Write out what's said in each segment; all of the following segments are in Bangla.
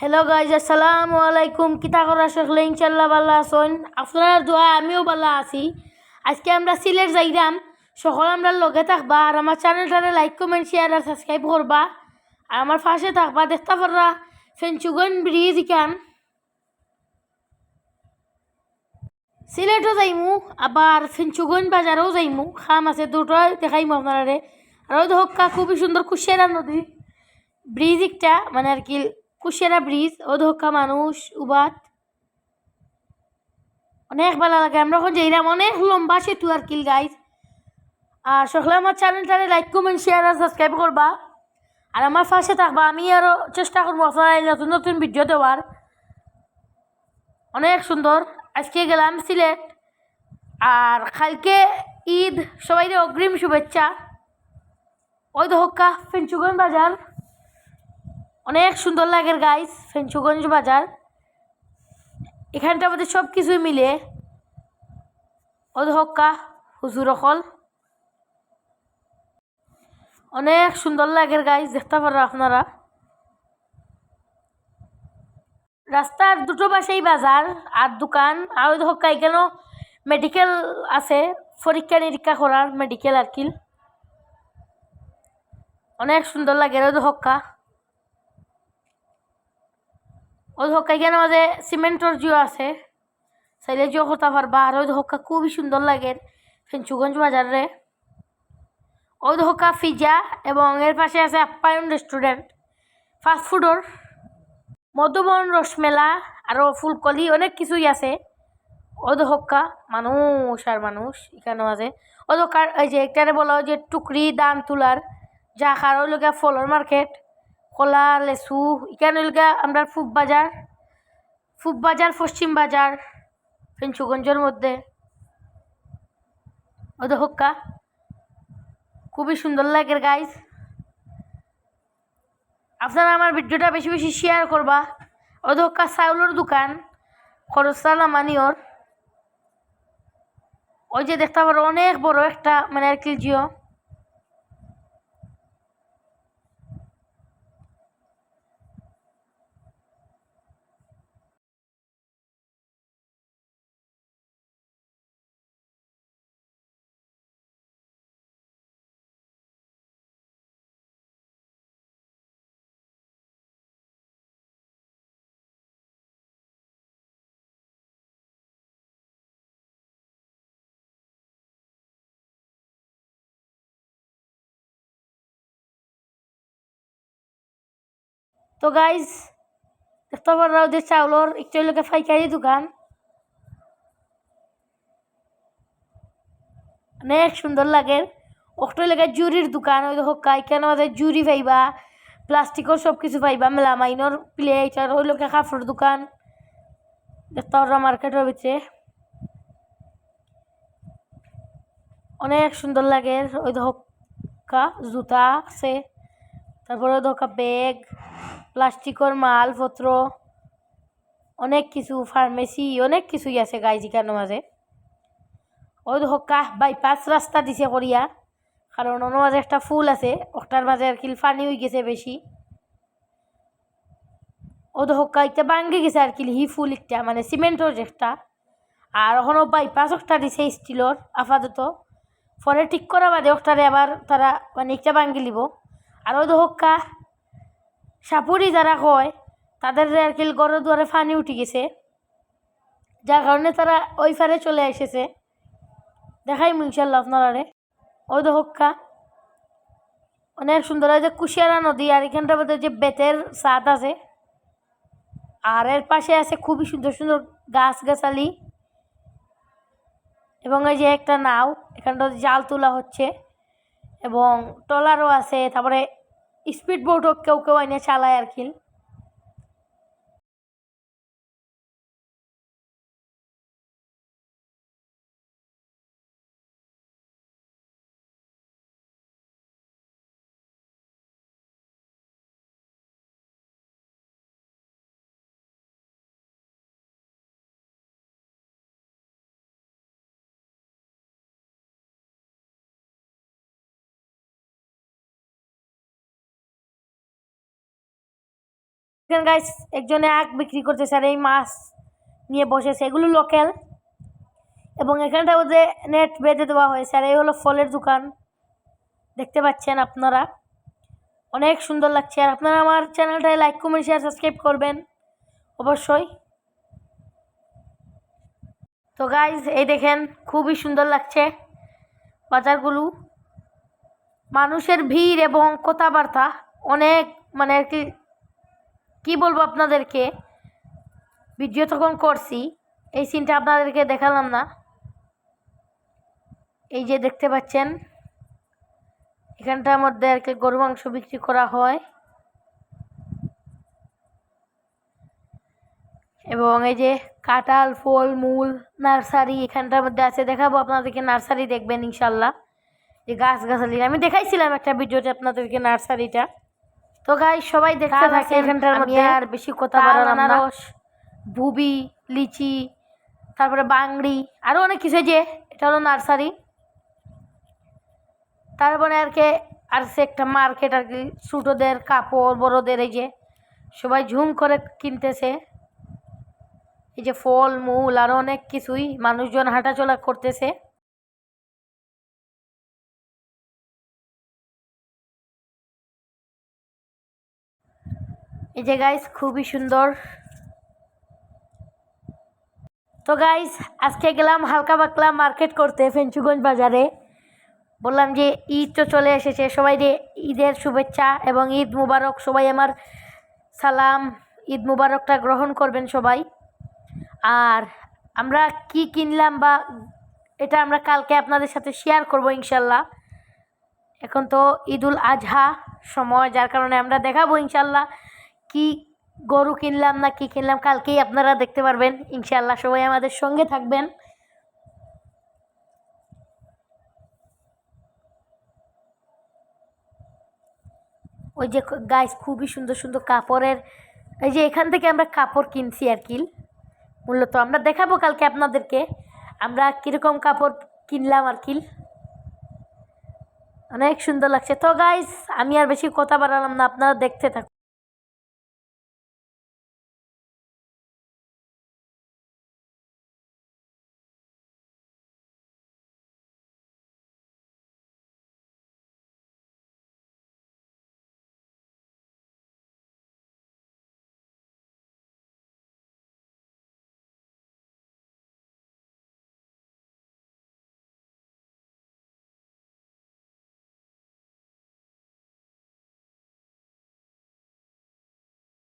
হ্যালো গাইজ আসসালামু আলাইকুম কিতা করা শেখলে ইনশাল্লাহ ভালো আছেন। আপনার দোয়া, আমিও ভালো আছি। আজকে আমরা সিলেট যাইরাম। সকল আমরা লগে থাকবা আর আমার চ্যানেলটারে লাইক কমেন্ট শেয়ার আর সাবস্ক্রাইব করবা। আর আমার পাশে থাকবা, দেখতে পাররা ফেঞ্চুগন ব্রিজ ইকান সিলেটও যাইমু, আবার ফেঞ্চুগন বাজারেও যাইমু। খাম আছে দুটো, দেখাইমু আপনারে আর ওই হক্কা, খুবই সুন্দর কুশিয়ারা নদী। ব্রিজ একটা মানে আর কি কুশিয়ারা ব্রিজ ও ধোকা মানুষ উবাত অনেক ভালো লাগে। আমরা এখন যাইরাম অনেক লম্বা সেতু আর কিল গাইজ আর সকলে আমার চ্যানেলটারে লাইক কমেন্ট শেয়ার আর সাবস্ক্রাইব করবা। আর আমার পাশে থাকবা। আমি আরও চেষ্টা করব আপনারা নতুন নতুন ভিডিও দেওয়ার। অনেক সুন্দর। আজকে গেলাম সিলেট। আর কালকে ঈদ। সবাই অগ্রিম শুভেচ্ছা। ওই দহকা ফেঞ্চুগন বাজার। অনেক সুন্দর লাগে গাইস ফেঞ্চুগঞ্জ বাজার। এখানটা আমাদের সব কিছুই মিলে অধক্কা হুজুর অকল। অনেক সুন্দর লাগে গাইস দেখতে পারো আপনারা। রাস্তার দুটো পাশেই বাজার আর দোকান, আর ওই হক্কা এখানেও মেডিকেল আছে, পরীক্ষা নিরীক্ষা করার মেডিকেল আর কি। অনেক সুন্দর লাগে ওই হক্কা। ওই এখানে মাঝে সিমেন্টর জিও আছে। চাইলে জিও করতে পারবা। আর ওই হক্কা খুবই সুন্দর লাগে। ফেঞ্চুগঞ্জ বাজারে। ওই হক্কা ফিজা এবং এর পাশে আছে আপ্যায়ন রেস্টুরেন্ট। ফাস্টফুডর মধুবন, রসমেলা আরও ফুলকলি অনেক কিছুই আছে। ওদ হক্কা মানুষ আর মানুষ এখানেও আছে। হক্কার এই যে একটারে বলা হয় যে টুকরি, দান, তুলার। যা খার ওই লোকা ফলর মার্কেট কলা, লেসু লোকা আমরা ফুব বাজার ফুব বাজার, পশ্চিম বাজার, ফেঞ্চুগঞ্জের মধ্যে। ওদ হক্কা। খুবই সুন্দর লাগে গাইজ আপনারা আমার ভিডিওটা বেশি বেশি শেয়ার করবা। ওদের অধক্কা চাউলের দোকান, খরচালা মানিওর ওই যে দেখতে পারো, অনেক বড় একটা মানে আর কি জিও। তো গাইজ দেখতে পারো ওদের চাউলর, একটু ফাইকারি দোকান। অনেক সুন্দর লাগে। ওটা লেগে জুরির দোকান, ওই দেখো কেন আমাদের জুরি পাইবা, প্লাস্টিকর সব কিছু পাইবা মেলামাইনর প্লেট আর ওই লোকে কাপড় দোকান। পারো মার্কেটের ভিতরে। অনেক সুন্দর লাগে। ওই ধোকা জুতা আছে। তারপরে ধোকা ব্যাগ, প্লাস্টিকর মালপত্র, অনেক কিছু ফার্মেসি অনেক কিছুই আছে গাইজিকানোর মাঝে। ওই হক্কা বাইপাস রাস্তা দিছে করিয়া, কারণ ওর মাঝে একটা ফুল আছে, ওটার মাঝে আর কি পানি হয়ে গেছে বেশি। ও হক্কা একটা ভাঙ্গি গেছে আর কি, হি ফুল একটা মানে সিমেন্টর একটা। আর ওখানে বাইপাস একটা দিছে স্টিলর আপাতত। পরে ঠিক করা বাদে ওটারে আবার তারা মানে একটা ভাঙ্গি লিব আর ওই তো সাপুরি যারা কয়, তাদের আর কি গড়ে দুয়ারে ফানি উঠে গেছে। যার কারণে তারা ওই ফারে চলে এসেছে। দেখাই ইনশাল্লাহ আপনারা ওই হক্কা। অনেক সুন্দর যে কুশিয়ারা নদী আর এখানটার মধ্যে যে বেতের সাদ আছে, আর এর পাশে আছে খুবই সুন্দর সুন্দর গাছ গাছালি এবং এই যে একটা নাও, এখানটা জাল তোলা হচ্ছে। এবং ট্রলারও আছে তারপরে স্পিড বোটও কেউ কেউ এনে চালায় আর কি। এখানে গাইস একজনে আখ বিক্রি করতেছে আর এই মাছ নিয়ে বসেছে এগুলো লোকাল এবং এখানটার মধ্যে নেট বেঁধে দেওয়া হয়েছে আর এই হলো ফলের দোকান। দেখতে পাচ্ছেন আপনারা। অনেক সুন্দর লাগছে। আর আপনারা আমার চ্যানেলটায় লাইক কমেন্ট শেয়ার সাবস্ক্রাইব করবেন। অবশ্যই। তো গাইজ এই দেখেন, খুবই সুন্দর লাগছে বাজারগুলো। মানুষের ভিড় এবং কথাবার্তা অনেক মানে আর কি কী বলব আপনাদেরকে? ভিডিও তখন করছি। এই সিনটা আপনাদেরকে দেখালাম না। এই যে দেখতে পাচ্ছেন, এখানটার মধ্যে আর কি গরু মাংস বিক্রি করা হয়। এবং এই যে কাঁঠাল, ফল, মূল, নার্সারি এখানটার মধ্যে আছে। দেখাবো আপনাদেরকে নার্সারি দেখবেন ইনশাল্লাহ। যে গাছ গাছালি আমি দেখাইছিলাম একটা ভিডিওতে আপনাদেরকে নার্সারিটা। তো গাই সবাই দেখতে থাকে এখানটার মধ্যে। আর বেশি কথা বাড়ালাম না। বুবি লিচি তারপরে বাংড়ি আরও অনেক কিছু যে এটা হলো নার্সারি। তারপরে আর কি আর সে একটা মার্কেট আর কি ছোটোদের কাপড় বড়োদের এই যে সবাই ঝুম করে কিনতেছে। এই যে ফল মূল আরও অনেক কিছুই মানুষজন হাঁটাচলা করতেছে। এই যে গাইস খুবই সুন্দর। তো গাইস আজকে গেলাম হালকা পাকলা মার্কেট করতে, ফেঞ্চুগঞ্জ বাজারে। বললাম যে, ঈদ তো চলে এসেছে, সবাই ঈদের শুভেচ্ছা এবং ঈদ মুবারক, সবাই আমার সালাম। ঈদ মুবারকটা গ্রহণ করবেন সবাই। আর আমরা কি কিনলাম বা এটা আমরা কালকে আপনাদের সাথে শেয়ার করব ইনশাল্লাহ। এখন তো ঈদুল আজহা সময়, যার কারণে আমরা দেখাবো ইনশাল্লাহ। কি গরু কিনলাম না কি কিনলাম, কালকেই আপনারা দেখতে পারবেন। ইনশাল্লাহ সবাই আমাদের সঙ্গে থাকবেন। ওই যে গাইস খুবই সুন্দর সুন্দর কাপড়ের, এই যে এখান থেকে আমরা কাপড় কিনছি আর কি। মূলত আমরা দেখাবো কালকে আপনাদেরকে, আমরা কীরকম কাপড় কিনলাম আর কি। অনেক সুন্দর লাগছে। তো গাইস আমি আর বেশি কথা বাড়ালাম না, আপনারা দেখতে থাকুন।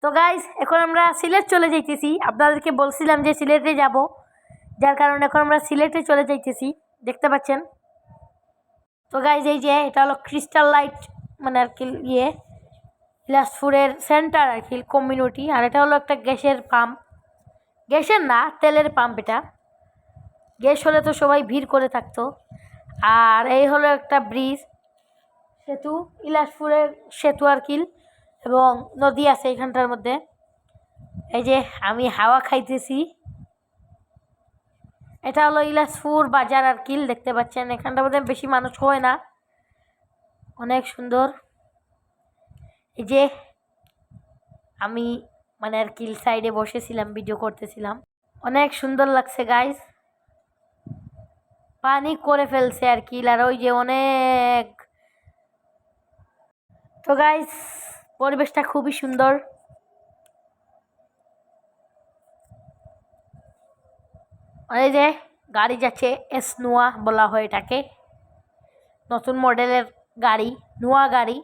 তো গাইজ এখন আমরা সিলেট চলে যাইতেছি। আপনাদেরকে বলছিলাম যে সিলেটে যাব। যার কারণে এখন আমরা সিলেটে চলে যাইতেছি। দেখতে পাচ্ছেন? তো গাইজ এই যে এটা হলো ক্রিস্টাল লাইট মানে আর কি ইয়ে বিলাসপুরের সেন্টার আর কি কমিউনিটি আর এটা হলো একটা গ্যাসের পাম্প গ্যাসের না, তেলের পাম্প এটা। গ্যাস হলে তো সবাই ভিড় করে থাকতো। আর এই হলো একটা ব্রিজ সেতু ইলাসপুরের সেতু আর কি। এবং নদী আছে এখানটার মধ্যে। এই যে আমি হাওয়া খাইতেছি। এটা হলো ইলাসপুর বাজার আর কিল, দেখতে পাচ্ছেন। এখানটার মধ্যে বেশি মানুষ হয় না। অনেক সুন্দর। এই যে আমি মানে আর কিল সাইডে বসেছিলাম, ভিডিও করতেছিলাম। অনেক সুন্দর লাগছে গাইস পানি করে ফেলছে আর কিল, আর ওই যে অনেক। তো গাইস পরিবেশটা খুবই সুন্দর। এই যে গাড়ি যাচ্ছে এস নোয়া বলা হয় এটাকে। নতুন মডেলের গাড়ি, নোয়া গাড়ি।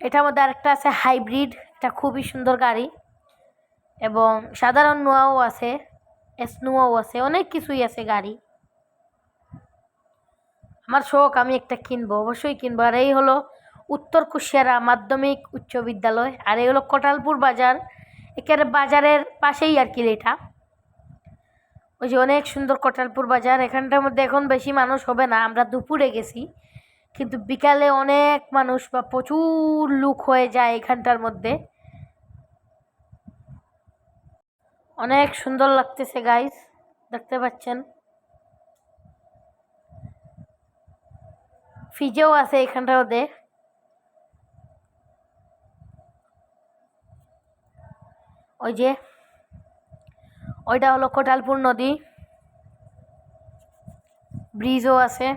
এটার মধ্যে আরেকটা আছে হাইব্রিড, এটা খুবই সুন্দর গাড়ি। এবং সাধারণ নোয়াও আছে, এস নোয়াও আছে, অনেক কিছুই আছে গাড়ি। আমার শখ আমি একটা কিনবো, অবশ্যই কিনবো। আর এই হলো উত্তর কুশিয়ারা মাধ্যমিক উচ্চ বিদ্যালয়, আর এই হলো কোটালপুর বাজার। একেবারে বাজারের পাশেই আর কি এটা। ওই যে অনেক সুন্দর কোটালপুর বাজার, এখানটার মধ্যে এখন বেশি মানুষ হবে না, আমরা দুপুরে গেছি। কিন্তু বিকালে অনেক মানুষ বা প্রচুর লুক হয়ে যায় এখানটার মধ্যে। অনেক সুন্দর লাগতেছে গাইস দেখতে পাচ্ছেন। ফিজেও আছে এখানটার মধ্যে। ওই যে, ওইটা হলো কোটালপুর নদী। ব্রিজও আছে।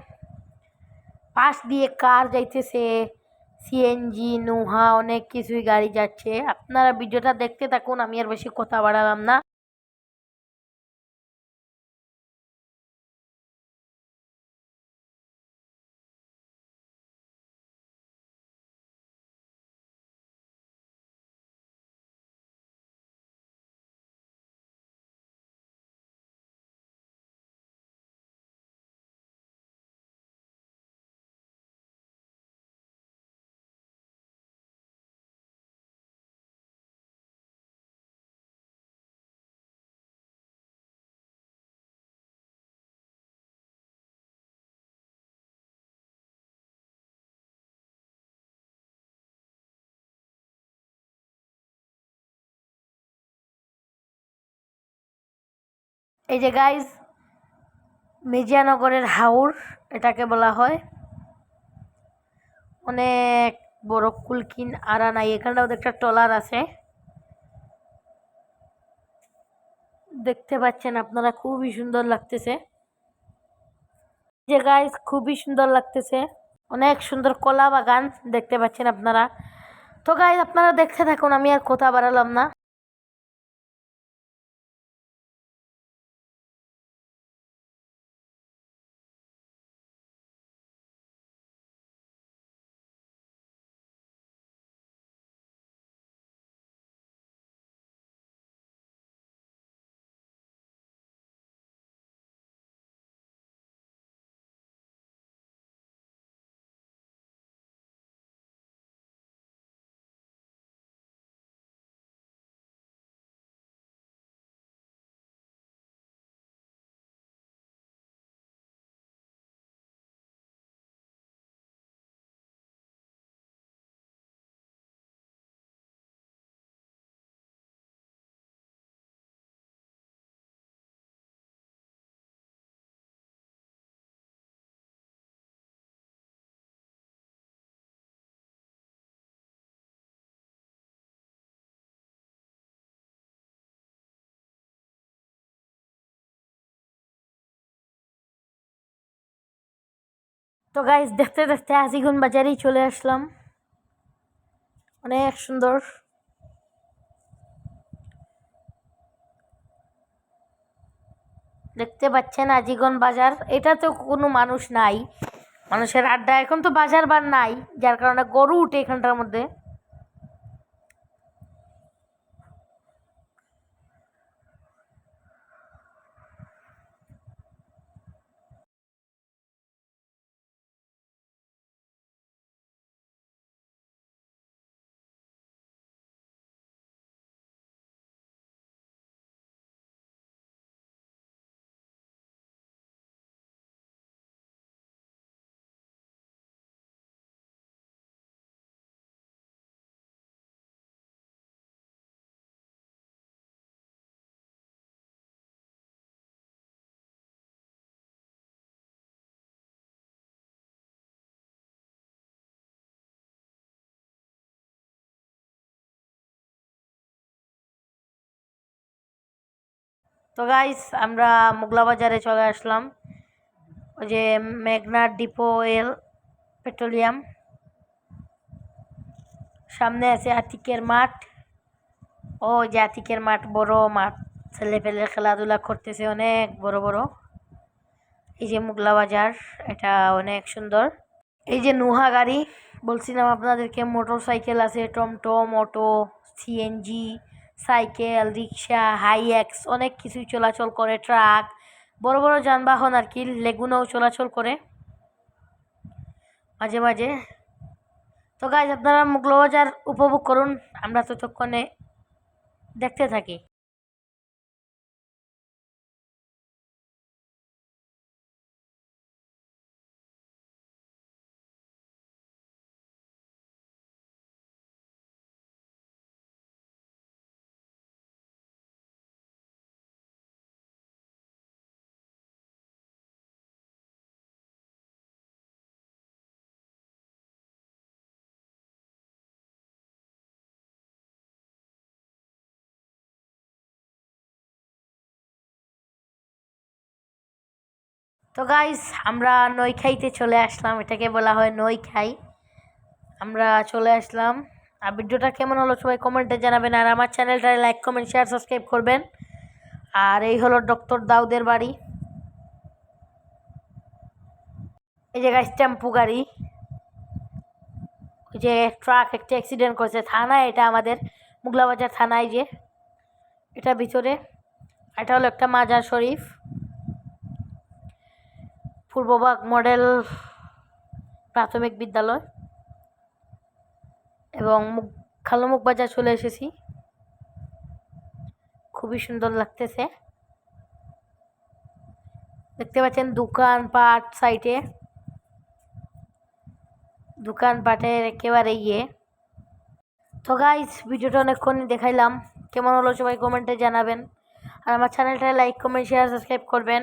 পাশ দিয়ে কার যাইতেছে? সিএনজি নুহা, অনেক কিছুই গাড়ি যাচ্ছে। আপনারা ভিডিওটা দেখতে থাকুন, আমি আর বেশি কথা বাড়ালাম না। এই যে গাইজ মির্জানগরের হাওর এটাকে বলা হয়। অনেক বড় কুলকিন আরা নাই এখানটাও একটা ট্রলার আছে। দেখতে পাচ্ছেন আপনারা, খুবই সুন্দর লাগতেছে। যে গাইজ খুবই সুন্দর লাগতেছে। অনেক সুন্দর কলা বাগান দেখতে পাচ্ছেন আপনারা। তো গাইজ আপনারা দেখতে থাকুন, আমি আর কথা বাড়ালাম না। তো গাইজ দেখতে দেখতে আজিগুন বাজারেই চলে আসলাম। অনেক সুন্দর। দেখতে পাচ্ছেন আজিগন বাজার। এটা তো কোনো মানুষ নাই। মানুষের আড্ডা, এখন তো বাজার বার নাই, যার কারণে গরু উঠে এখানটার মধ্যে। তো গাইস আমরা মোগলা বাজারে চলে আসলাম। ওই যে মেঘনা ডিপো এল পেট্রোলিয়াম। সামনে আছে আতিকের মাঠ। ও যে আতিকের মাঠ, বড় মাঠ। ছেলে পেলে খেলাধুলা করতেছে অনেক, বড় বড়। এই যে মোগলা বাজার এটা অনেক সুন্দর। এই যে নুহা গাড়ি, বলছিলাম আপনাদেরকে মোটর সাইকেল আছে, টমটম, auto, CNG. Cycle, rickshaw, Hiace, অনেক কিছুই চলাচল করে, ট্রাক, বড় বড় যানবাহন আর কি, লেগুনাও চলাচল করে। মাঝে মাঝে। তো গাছ আপনারা মুগলবাজার উপভোগ করুন, আমরা ততক্ষণে দেখতে থাকি। তো গাইস আমরা নই খাইতে চলে আসলাম। এটাকে বলা হয় নই খাই। আমরা চলে আসলাম। আর ভিডিওটা কেমন হলো সবাই কমেন্টে জানাবেন। আর আমার চ্যানেলটা লাইক কমেন্ট শেয়ার সাবস্ক্রাইব করবেন। আর এই হলো ডক্টর দাউদের বাড়ি। এই যে গাইস টেম্পু গাড়ি। ওই যে ট্রাক একটা অ্যাক্সিডেন্ট করেছে। থানায় এটা আমাদের, মুগলাবাজার থানায় যে। এটা ভিতরে। এটা হলো একটা মাজার শরীফ। পূর্ববাগ মডেল প্রাথমিক বিদ্যালয় এবং মুখ খালুমুখ বাজার চলে এসেছি। খুবই সুন্দর লাগতেছে। দেখতে পাচ্ছেন দোকান পাট সাইটে দোকানপাটের একেবারে ইয়ে। তো গাইজ ভিডিওটা অনেকক্ষণ দেখাইলাম। কেমন হলো সবাই কমেন্টে জানাবেন। আর আমার চ্যানেলটা লাইক কমেন্ট শেয়ার সাবস্ক্রাইব করবেন।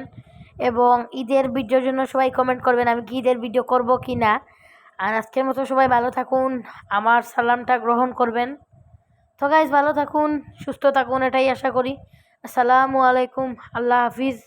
এবং ঈদের ভিডিওর জন্য সবাই কমেন্ট করবেন, আমি কি ঈদের ভিডিও করব কি না। আর আজকের মতো সবাই ভালো থাকুন, আমার সালামটা গ্রহণ করবেন। তো গাইজ ভালো থাকুন, সুস্থ থাকুন, এটাই আশা করি। আসসালামু আলাইকুম, আল্লাহ হাফিজ।